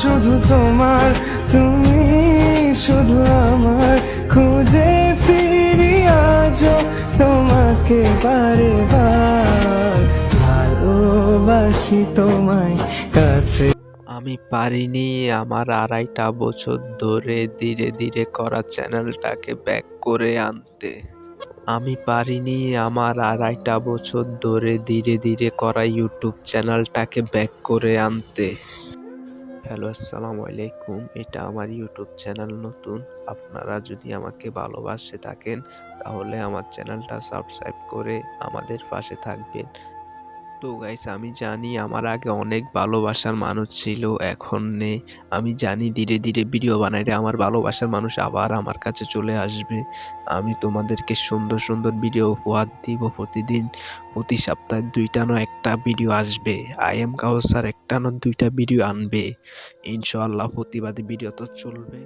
শুধু তোমার, তুমি শুধু আমার। খুঁজে ফিরি আজও তোমাকে বারে বার ভালোবাসি তোমায় কাছে। আমি পারিনি আমার আড়াইটা বছর ধরে ধীরে ধীরে করা চ্যানেলটাকে ব্যাক করে আনতে। আমি পারিনি আমার আড়াইটা বছর ধরে ধীরে ধীরে করা ইউটিউব চ্যানেলটাকে ব্যাক করে আনতে। হ্যালো, আসসালামু আলাইকুম। এটা আমার ইউটিউব চ্যানেল নতুন। আপনারা যদি আমাকে ভালোবাসে থাকেন, তাহলে আমার চ্যানেলটা সাবস্ক্রাইব করে আমাদের পাশে থাকবেন। তো গাইস আমি জানি আমার আগে অনেক ভালোবাসার মানুষ ছিল, এখন নেই। আমি জানি ধীরে ধীরে ভিডিও বানাইলে আমার ভালোবাসার মানুষ আবার আমার কাছে চলে আসবে। আমি তোমাদেরকে সুন্দর সুন্দর ভিডিও উপহার দিব প্রতিদিন। প্রতি সপ্তাহে দুইটা না একটা ভিডিও আসবে। আই এম কাউসার একটা না দুইটা ভিডিও আনবে। ইনশাআল্লাহ প্রতিবাদী ভিডিও তো চলবে।